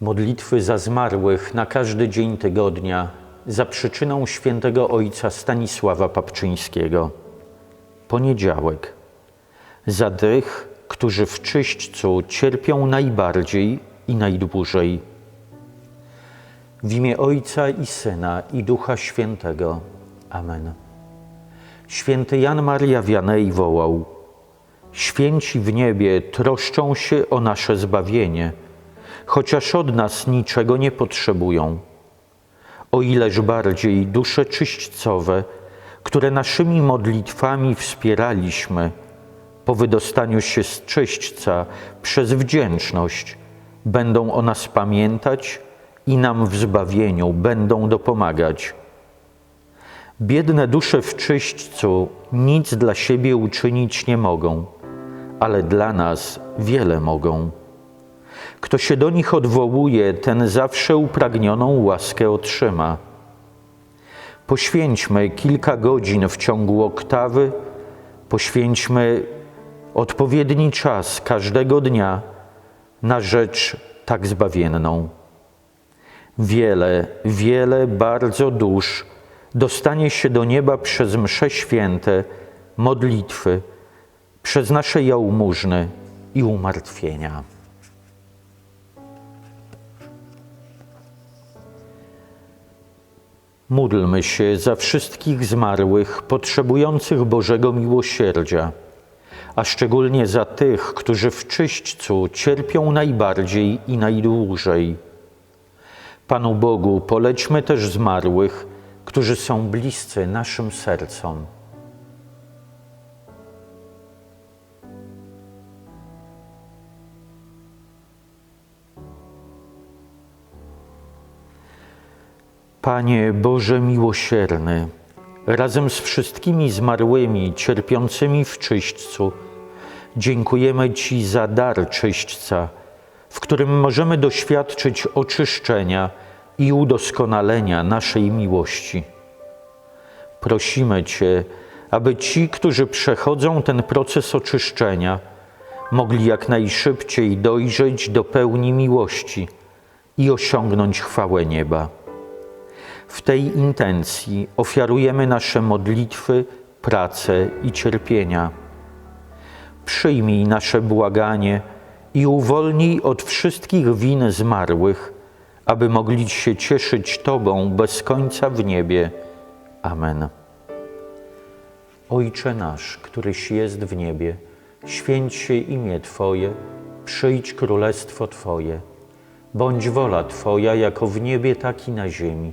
Modlitwy za zmarłych na każdy dzień tygodnia za przyczyną świętego ojca Stanisława Papczyńskiego. Poniedziałek. Za tych, którzy w czyśćcu cierpią najbardziej i najdłużej. W imię Ojca i Syna i Ducha Świętego. Amen. Święty Jan Maria Wianej wołał: Święci w niebie troszczą się o nasze zbawienie, chociaż od nas niczego nie potrzebują. O ileż bardziej dusze czyśćcowe, które naszymi modlitwami wspieraliśmy, po wydostaniu się z czyśćca przez wdzięczność, będą o nas pamiętać i nam w zbawieniu będą dopomagać. Biedne dusze w czyśćcu nic dla siebie uczynić nie mogą, ale dla nas wiele mogą. Kto się do nich odwołuje, ten zawsze upragnioną łaskę otrzyma. Poświęćmy kilka godzin w ciągu oktawy, poświęćmy odpowiedni czas każdego dnia na rzecz tak zbawienną. Wiele, wiele bardzo dusz dostanie się do nieba przez msze święte, modlitwy, przez nasze jałmużny i umartwienia. Módlmy się za wszystkich zmarłych, potrzebujących Bożego miłosierdzia, a szczególnie za tych, którzy w czyśćcu cierpią najbardziej i najdłużej. Panu Bogu polećmy też zmarłych, którzy są bliscy naszym sercom. Panie Boże miłosierny, razem z wszystkimi zmarłymi, cierpiącymi w czyśćcu, dziękujemy Ci za dar czyśćca, w którym możemy doświadczyć oczyszczenia i udoskonalenia naszej miłości. Prosimy Cię, aby ci, którzy przechodzą ten proces oczyszczenia, mogli jak najszybciej dojrzeć do pełni miłości i osiągnąć chwałę nieba. W tej intencji ofiarujemy nasze modlitwy, prace i cierpienia. Przyjmij nasze błaganie i uwolnij od wszystkich win zmarłych, aby mogli się cieszyć Tobą bez końca w niebie. Amen. Ojcze nasz, któryś jest w niebie, święć się imię Twoje, przyjdź królestwo Twoje. Bądź wola Twoja jako w niebie, tak i na ziemi.